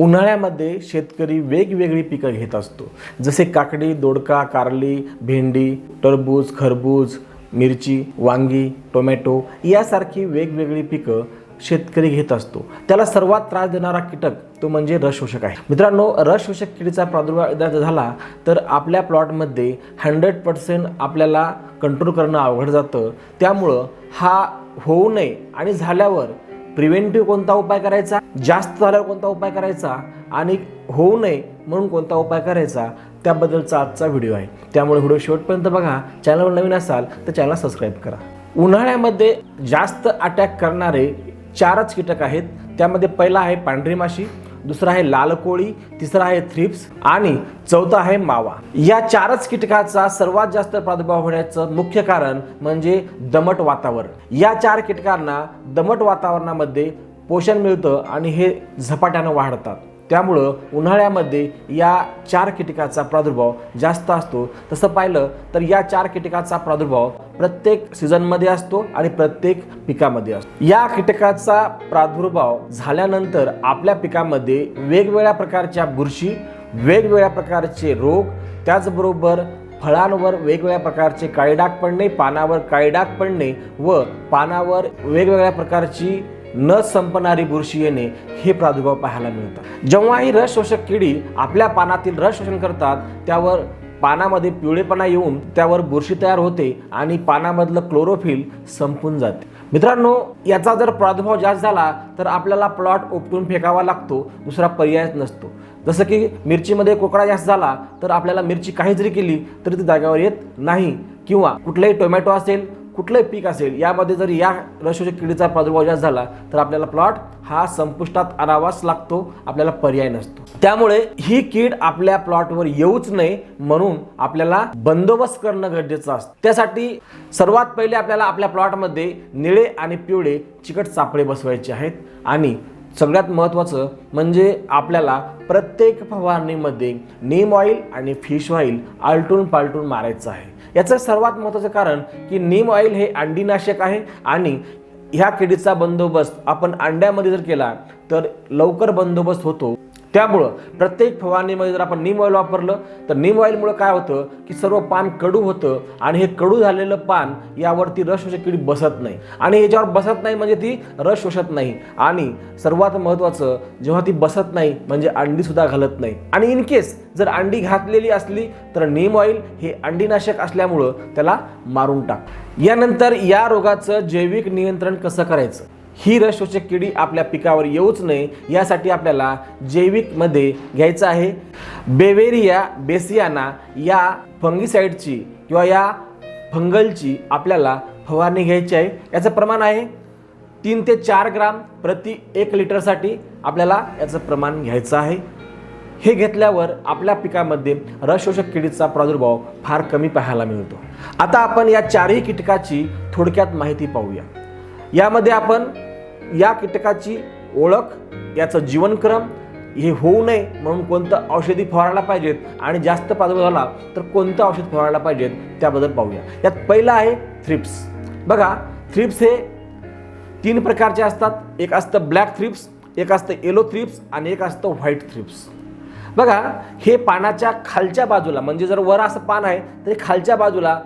उन्हाळ्यामध्ये शेतकरी वेगवेगळी पिकं घेत असतो. जसे काकडी दोडका कारली भेंडी टरबूज खरबूज मिरची वांगी टोमॅटो यासारखी वेगवेगळी पिकं शेतकरी घेत असतो. त्याला सर्वात त्रास देणारा कीटक तो म्हणजे रस शोषक आहे. मित्रांनो रस शोषक किडीचा प्रादुर्भाव एकदा झाला तर आपल्या प्लॉटमध्ये हंड्रेड पर्सेंट आपल्याला कंट्रोल करणं अवघड जातं. त्यामुळं हा होऊ नये आणि झाल्यावर प्रिव्हेंटिव्ह कोणता उपाय करायचा? जास्त झाल्यावर कोणता उपाय करायचा? आणि होऊ नये म्हणून कोणता उपाय करायचा? त्याबद्दलचा आजचा व्हिडिओ आहे. त्यामुळे व्हिडिओ शेवटपर्यंत बघा. चॅनलवर नवीन असाल तर चॅनल सबस्क्राईब करा. उन्हाळ्यामध्ये जास्त अटॅक करणारे चारच कीटक आहेत. त्यामध्ये पहिला आहे पांढरी माशी. दुसरा आहे लाल कोळी तिसरा आहे थ्रिप्स आणि चौथा आहे मावा. या चारच कीटकाचा सर्वात जास्त प्रादुर्भाव होण्याचं मुख्य कारण म्हणजे दमट वातावरण. या चार कीटकांना दमट वातावरणामध्ये पोषण मिळतं आणि हे झपाट्यानं वाढतात. त्यामुळं उन्हाळ्यामध्ये या चार कीटकाचा प्रादुर्भाव जास्त असतो. तसं पाहिलं तर या चार कीटकाचा प्रादुर्भाव प्रत्येक सीझनमध्ये असतो आणि प्रत्येक पिकामध्ये असतो. या कीटकाचा प्रादुर्भाव झाल्यानंतर आपल्या पिकामध्ये वेगवेगळ्या प्रकारच्या बुरशी वेगवेगळ्या प्रकारचे रोग त्याचबरोबर फळांवर वेगवेगळ्या प्रकारचे काळे डाग पडणे पानावर काळे डाग पडणे व पानावर वेगवेगळ्या प्रकारची न संपणारी बुरशी येणे हे प्रादुर्भाव पाहायला मिळतात. जेव्हा ही रस शोषक किडी आपल्या पानातील रस शोषण करतात त्यावर पानामध्ये पिवळेपणा येऊन त्यावर बुरशी तयार होते आणि पानामधलं क्लोरोफिल संपून जाते. मित्रांनो याचा जर प्रादुर्भाव जास्त झाला तर आपल्याला प्लॉट उपटून फेकावा लागतो दुसरा पर्यायच नसतो. जसं की मिरचीमध्ये कोकडा जास्त झाला तर आपल्याला मिरची काही जरी केली तरी ती जागेवर येत नाही. किंवा कुठलंही टोमॅटो असेल कुठलंही पीक असेल यामध्ये जर या रशोच्या किडीचा प्रादुर्भाव जास्त झाला तर आपल्याला प्लॉट हा संपुष्टात आणावाच लागतो आपल्याला पर्याय नसतो. त्यामुळे ही कीड आपल्या प्लॉटवर येऊच नये म्हणून आपल्याला बंदोबस्त करणं गरजेचं असतं. त्यासाठी सर्वात पहिले आपल्याला आपल्या प्लॉटमध्ये निळे आणि पिवळे चिकट चापडे बसवायचे आहेत. आणि सगळ्यात महत्त्वाचं म्हणजे आपल्याला प्रत्येक फवारणीमध्ये नीम ऑइल आणि फिश ऑइल आलटून पालटून मारायचं आहे. याचं सर्वात महत्त्वाचं कारण की नीम ऑइल हे अंडीनाशक आहे आणि ह्या किडीचा बंदोबस्त आपण अंड्यामध्ये जर केला तर लवकर बंदोबस्त होतो. त्यामुळं प्रत्येक फवारणीमध्ये जर आपण नीम ऑइल वापरलं तर नीम ऑइलमुळं काय होतं की सर्व पान कडू होतं आणि हे कडू झालेलं पान यावरती रस शोषक किडी बसत नाही. आणि याच्यावर बसत नाही म्हणजे ती रस शोषत नाही. आणि सर्वात महत्त्वाचं जेव्हा ती बसत नाही म्हणजे अंडी सुद्धा घालत नाही. आणि इन केस जर अंडी घातलेली असली तर नीम ऑइल हे अंडीनाशक असल्यामुळं त्याला मारून टाक. यानंतर या रोगाचं जैविक नियंत्रण कसं करायचं? ही रस शोषक किडी आपल्या पिकावर येऊच नये यासाठी आपल्याला जैविकमध्ये घ्यायचं आहे. बेवेरिया बेसियाना या फंगिसाईडची किंवा या फंगलची आपल्याला फवारणी घ्यायची आहे. याचं प्रमाण आहे तीन ते चार ग्राम प्रति एक लिटरसाठी आपल्याला याचं प्रमाण घ्यायचं आहे. हे घेतल्यावर आपल्या पिकामध्ये रसशोषक किडीचा प्रादुर्भाव फार कमी पाहायला मिळतो. आता आपण या चारही कीटकाची थोडक्यात माहिती पाहूया. यामध्ये आपण या कीटकाची ओळख याचं जीवनक्रम हे होऊ नये म्हणून कोणतं औषधी फवारायला पाहिजेत आणि जास्त प्रादुर्भाव झाला तर कोणतं औषध फवारायला पाहिजेत त्याबद्दल पाहूया. यात पहिलं आहे थ्रिप्स बघा थ्रिप्स हे तीन प्रकारचे असतात. एक असतं ब्लॅक थ्रिप्स एक असतं येलो थ्रिप्स आणि एक असतं व्हाईट थ्रिप्स बघा हे पानाच्या खालच्या बाजूला म्हणजे जर वर असं पान आहे तरी खालच्या बाजूला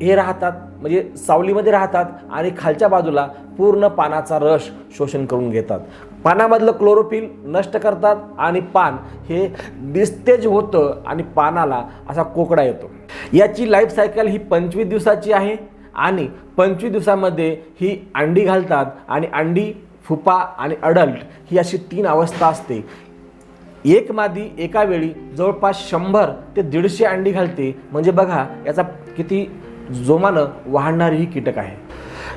हे राहतात म्हणजे सावलीमध्ये राहतात आणि खालच्या बाजूला पूर्ण पानाचा रस शोषण करून घेतात. पानामधलं क्लोरोफिल नष्ट करतात आणि पान हे डिस्तेज होतं आणि पानाला असा कोकडा येतो. याची लाईफ सायकल ही पंचवीस दिवसाची आहे आणि पंचवीस दिवसामध्ये ही अंडी घालतात आणि अंडी फुपा आणि अडल्ट ही अशी तीन अवस्था असते. एक मादी एका वेळी जवळपास शंभर ते दीडशे अंडी घालते. म्हणजे बघा याचा किती जोमानं वाहणारी ही कीटक आहे.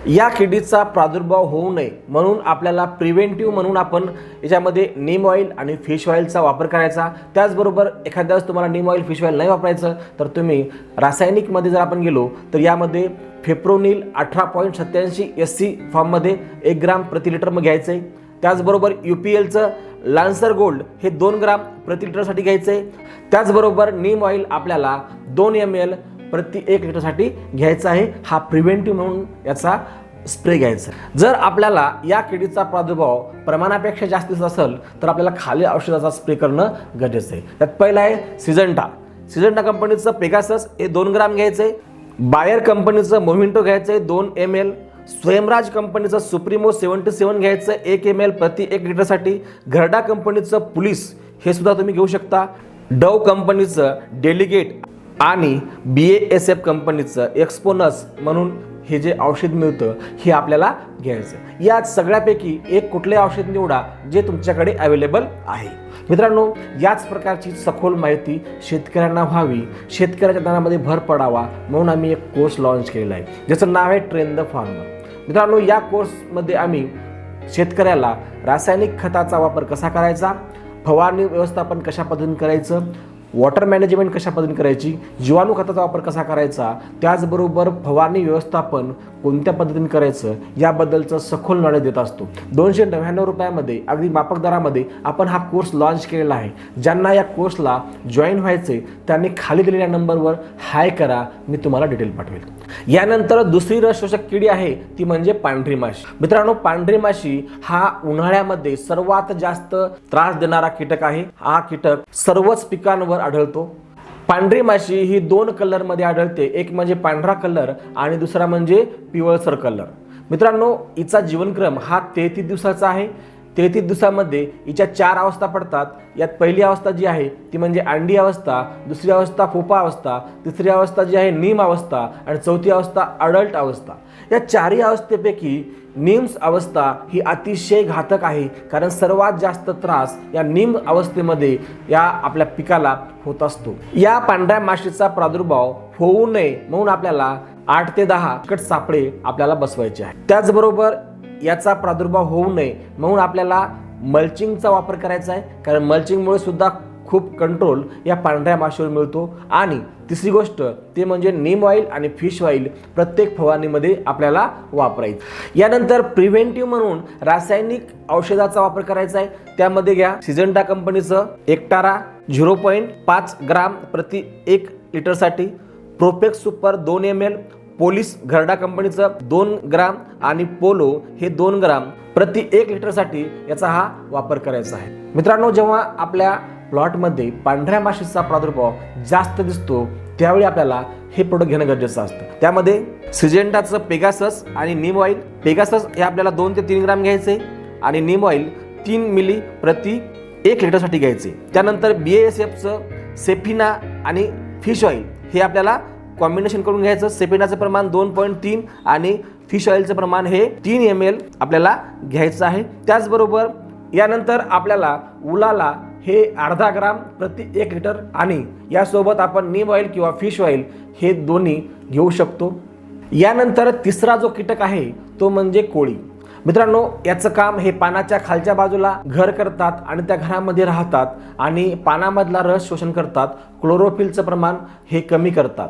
या किडीचा प्रादुर्भाव होऊ नये म्हणून आपल्याला प्रिव्हेंटिव्ह म्हणून आपण याच्यामध्ये नीम ऑइल आणि फिश ऑइलचा वापर करायचा. त्याचबरोबर एखाद्या वेळेस तुम्हाला नीम ऑइल फिश ऑइल नाही वापरायचं तर तुम्ही रासायनिकमध्ये जर आपण गेलो तर यामध्ये फेप्रोनिल अठरा पॉईंट सत्याऐंशी एस सी फॉर्ममध्ये एक ग्राम प्रति लिटर मग घ्यायचं. आहे त्याचबरोबर यू पी एलचं लान्सर गोल्ड हे दोन ग्राम प्रति लिटरसाठी घ्यायचं. आहे त्याचबरोबर नीम ऑइल आपल्याला दोन एम एल प्रति एक लिटरसाठी घ्यायचा आहे. हा प्रिव्हेंटिव्ह म्हणून याचा स्प्रे घ्यायचा. जर आपल्याला या किडीचा प्रादुर्भाव प्रमाणापेक्षा जास्तीचा असेल तर आपल्याला खाली औषधाचा स्प्रे करणं गरजेचं आहे. त्यात पहिलं आहे सिजंटा सिजंटा कंपनीचं पेगासस हे दोन ग्राम घ्यायचं आहे बायर कंपनीचं मोहिंटो घ्यायचं आहे दोन एम एल स्वयंराज कंपनीचं सुप्रीमो सेवन्टी सेवन घ्यायचं एक एम एल प्रति एक लिटरसाठी. घरडा कंपनीचं पुलिस हे सुद्धा तुम्ही घेऊ शकता. डव कंपनीचं डेलिगेट आणि बी ए एस एफ कंपनीचं एक्सपोनस म्हणून हे जे औषध मिळतं हे आपल्याला घ्यायचं. या सगळ्यापैकी एक कुठले औषध निवडा जे तुमच्याकडे अवेलेबल आहे. मित्रांनो याच प्रकारची सखोल माहिती शेतकऱ्यांना व्हावी शेतकऱ्याच्या ज्ञानामध्ये भर पडावा म्हणून आम्ही एक कोर्स लॉन्च केलेला आहे. ज्याचं नाव आहे ट्रेन द फार्मर मित्रांनो या कोर्समध्ये आम्ही शेतकऱ्याला रासायनिक खताचा वापर कसा करायचा फवारणी व्यवस्थापन कशा पद्धतीने करायचं वॉटर मॅनेजमेंट कशा पद्धतीने करायची? जीवाणू खताचा वापर कसा करायचा? त्याचबरोबर फवारणी व्यवस्थापन कोणत्या पद्धतीने करायचं? याबद्दलचं सखोल नॉलेज देत असतो. दोनशे नव्याण्णव रुपयामध्ये अगदी मापक दरामध्ये आपण हा कोर्स लॉन्च केलेला आहे. ज्यांना या कोर्सला जॉईन व्हायचे त्यांनी खाली दिलेल्या नंबरवर हाय करा मी तुम्हाला डिटेल पाठवेल. यानंतर दुसरी रसशोषक किडी आहे ती म्हणजे पांढरी माशी. मित्रांनो पांढरी माशी हा उन्हाळ्यामध्ये सर्वात जास्त त्रास देणारा कीटक आहे. हा कीटक सर्वच पिकांवर आढळतो. पांढरी माशी ही दोन कलरमध्ये आढळते. एक म्हणजे पांढरा कलर आणि दुसरा म्हणजे पिवळसर कलर. मित्रांनो हिचा जीवनक्रम हा तेहतीस दिवसाचा आहे. तेहतीस दिवसामध्ये हिच्या चार अवस्था पडतात. यात पहिली अवस्था जी आहे ती म्हणजे अंडी अवस्था दुसरी अवस्था फोपा अवस्था तिसरी अवस्था जी आहे नीम अवस्था आणि चौथी अवस्था अडल्ट अवस्था. या चारही अवस्थेपैकी निम्स अवस्था ही अतिशय घातक आहे. कारण सर्वात जास्त त्रास या निम अवस्थेमध्ये या आपल्या पिकाला होत असतो. या पांढऱ्या माशीचा प्रादुर्भाव होऊ नये म्हणून आपल्याला आठ ते दहा कट सापळे आपल्याला बसवायचे आहे त्याचबरोबर याचा प्रादुर्भाव होऊ नये म्हणून आपल्याला मल्चिंगचा वापर करायचा आहे. कारण मल्चिंगमुळे सुद्धा खूप कंट्रोल या पांढऱ्या माशीवर मिळतो. आणि तिसरी गोष्ट ते म्हणजे नीम ऑइल आणि फिश ऑइल प्रत्येक फवारणीमध्ये आपल्याला वापरायचं. यानंतर प्रिव्हेंटिव्ह म्हणून रासायनिक औषधाचा वापर करायचा आहे. त्यामध्ये घ्या सिजंटा कंपनीचं एकटारा झिरो पॉईंट पाच ग्राम प्रति एक लिटरसाठी प्रोपेक्स सुपर दोन एम एल पोलीस घरडा कंपनीचं दोन ग्राम आणि पोलो हे दोन ग्राम प्रति एक लिटरसाठी याचा हा वापर करायचा आहे. मित्रांनो जेव्हा आपल्या प्लॉटमध्ये पांढऱ्या माशीचा प्रादुर्भाव जास्त दिसतो त्यावेळी आपल्याला हे प्रोडक्ट घेणं गरजेचं असतं. त्यामध्ये सिजेंटाचं पेगासस आणि नीम ऑइल पेगासस हे आपल्याला दोन ते तीन ग्राम घ्यायचे आणि नीम ऑइल तीन मिली प्रति एक लिटरसाठी घ्यायचे. त्यानंतर बी एस एफचं सेफिना आणि फिश ऑइल हे आपल्याला कॉम्बिनेशन करून घ्यायचं. सेफिनाचं प्रमाण दोन पॉईंट तीन आणि फिश ऑइलचं प्रमाण हे तीन एम एल आपल्याला घ्यायचं आहे. त्याचबरोबर यानंतर आपल्याला उलाला हे अर्धा ग्राम प्रति एक लिटर आणि यासोबत आपण नीम ऑइल किंवा फिश ऑइल हे दोन्ही घेऊ शकतो. यानंतर तिसरा जो कीटक आहे तो म्हणजे कोळी. मित्रांनो याचं काम हे पानाच्या खालच्या बाजूला घर करतात आणि त्या घरामध्ये राहतात आणि पानामधला रस शोषण करतात. क्लोरोफिलचं प्रमाण हे कमी करतात.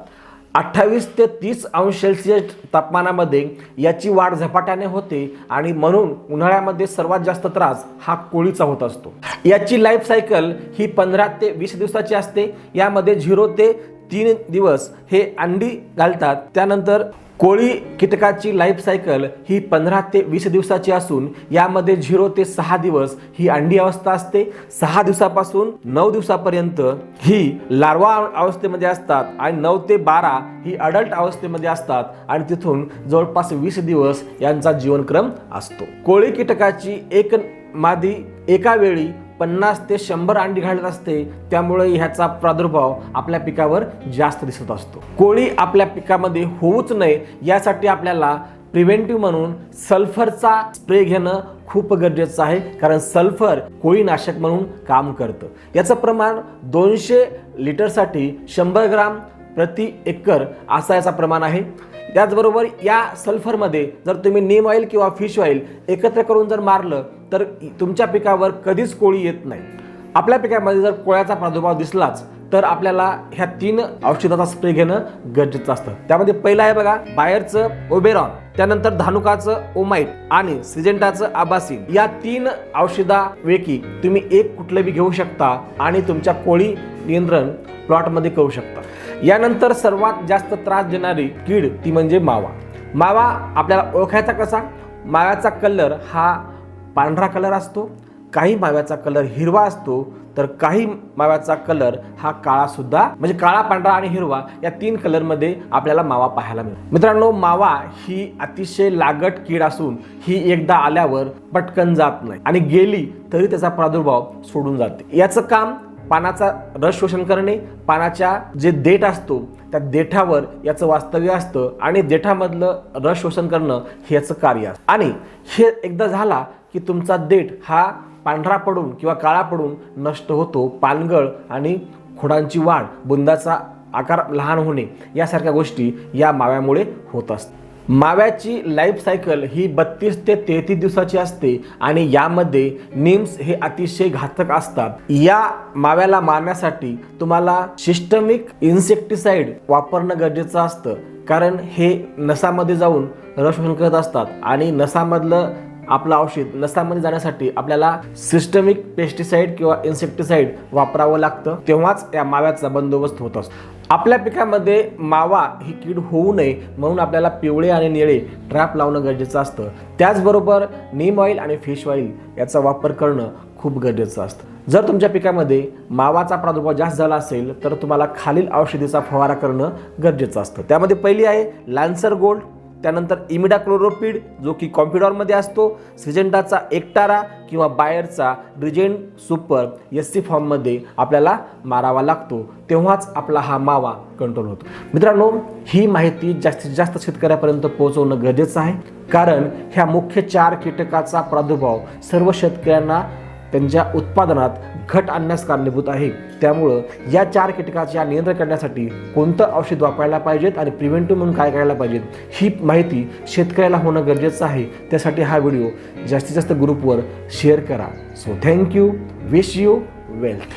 अठ्ठावीस ते तीस अंश सेल्सिअस तापमानामध्ये याची वाढ झपाट्याने होते आणि म्हणून उन्हाळ्यामध्ये सर्वात जास्त त्रास हा कोळीचा होत असतो. याची लाईफ सायकल ही पंधरा ते वीस दिवसाची असते. यामध्ये झिरो ते तीन दिवस हे अंडी घालतात. त्यानंतर कोळी कीटकाची लाईफ सायकल ही पंधरा ते वीस दिवसाची असून यामध्ये झिरो ते सहा दिवस ही अंडी अवस्था असते. सहा दिवसापासून नऊ दिवसापर्यंत ही लार्वा अवस्थेमध्ये असतात आणि नऊ ते बारा ही अडल्ट अवस्थेमध्ये असतात आणि तिथून जवळपास वीस दिवस यांचा जीवनक्रम असतो. कोळी कीटकाची एक मादी एका वेळी पन्नास ते शंभर अंडी घालत असते त्यामुळे ह्याचा प्रादुर्भाव आपल्या पिकावर जास्त दिसत असतो. कोळी आपल्या पिकामध्ये होऊच नये यासाठी आपल्याला प्रिव्हेंटिव्ह म्हणून सल्फरचा स्प्रे घेणं खूप गरजेचं आहे कारण सल्फर कोळीनाशक म्हणून काम करतं. याचं प्रमाण दोनशे लिटरसाठी शंभर ग्राम प्रति एकर असा याचा प्रमाण आहे. त्याचबरोबर या सल्फरमध्ये जर तुम्ही नीम ऑइल किंवा फिश ऑइल एकत्र करून जर मारलं तर तुमच्या पिकावर कधीच कोळी येत नाही. आपल्या पिकामध्ये जर कोळ्याचा प्रादुर्भाव दिसलाच तर आपल्याला ह्या तीन औषधाचा स्प्रे घेणं गरजेचं असतं. त्यामध्ये पहिलं आहे बघा बायरचं ओबेरॉन त्यानंतर धानुकाचं ओमाईट आणि सिजेंटाचं आबासिन. या तीन औषधापैकी तुम्ही एक कुठलं बी घेऊ शकता आणि तुमच्या कोळी नियंत्रण प्लॉटमध्ये करू शकता. यानंतर सर्वात जास्त त्रास देणारी कीड ती म्हणजे मावा. मावा आपल्याला ओळखायचा कसा? माव्याचा कलर हा पांढरा कलर असतो काही माव्याचा कलर हिरवा असतो तर काही माव्याचा कलर हा काळा सुद्धा म्हणजे काळा पांढरा आणि हिरवा या तीन कलरमध्ये आपल्याला मावा पाहायला मिळतो. मित्रांनो मावा ही अतिशय लागट कीड असून ही एकदा आल्यावर पटकन जात नाही आणि गेली तरी त्याचा प्रादुर्भाव सोडून जाते. याचं काम पानाचा रस शोषण करणे पानाच्या जे देठ असतो त्या देठावर याचं वास्तव्य असतं आणि देठामधलं रस शोषण करणं हे याचं कार्य असतं. आणि हे एकदा झाला की तुमचा देठ हा पांढरा पडून किंवा काळा पडून नष्ट होतो. पानगळ आणि खोडांची वाढ बुंदाचा आकार लहान होणे यासारख्या गोष्टी या माव्यामुळे होत असतात. माव्याची लाईफ सायकल ही बत्तीस ते तेहतीस दिवसाची असते आणि यामध्ये निम्स हे अतिशय घातक असतात. या माव्याला मारण्यासाठी तुम्हाला सिस्टमिक इन्सेक्टिसाइड वापरणं गरजेचं असतं. कारण हे नसामध्ये जाऊन रस शोषण करत असतात आणि नसामधलं आपलं औषध नसामध्ये जाण्यासाठी आपल्याला सिस्टमिक पेस्टिसाइड किंवा इन्सेक्टिसाइड वापरावं लागतं. तेव्हाच या माव्याचा बंदोबस्त होत असतो. आपल्या पिकामध्ये मावा ही कीड होऊ नये म्हणून आपल्याला पिवळे आणि निळे ट्रॅप लावणं गरजेचं असतं. त्याचबरोबर नीम ऑइल आणि फिश ऑइल याचा वापर करणं खूप गरजेचं असतं. जर तुमच्या पिकामध्ये मावाचा प्रादुर्भाव जास्त झाला असेल तर तुम्हाला खालील औषधीचा फवारा करणं गरजेचं असतं. त्यामध्ये पहिली आहे लान्सर गोल्ड त्यानंतर इमिडाक्लोरोपिड जो की कॉम्प्युटरमध्ये असतो सिजेंटाचा एकटारा किंवा बायरचा रिजेंट सुपर एस सी फॉर्ममध्ये आपल्याला मारावा लागतो. तेव्हाच आपला हा मावा कंट्रोल होतो. मित्रांनो ही माहिती जास्तीत जास्त शेतकऱ्यापर्यंत पोहोचवणं गरजेचं आहे. कारण ह्या मुख्य चार कीटकाचा प्रादुर्भाव सर्व शेतकऱ्यांना त्यांच्या उत्पादनात घट आणण्यास कारणीभूत आहे. त्यामुळं या चार कीटकाच्या नियंत्रण करण्यासाठी कोणतं औषध वापरायला पाहिजेत आणि प्रिव्हेंटिव्ह म्हणून काय करायला पाहिजेत ही माहिती शेतकऱ्याला होणं गरजेचं आहे. त्यासाठी हा व्हिडिओ जास्तीत जास्त ग्रुपवर शेअर करा. So thank you wish you wealth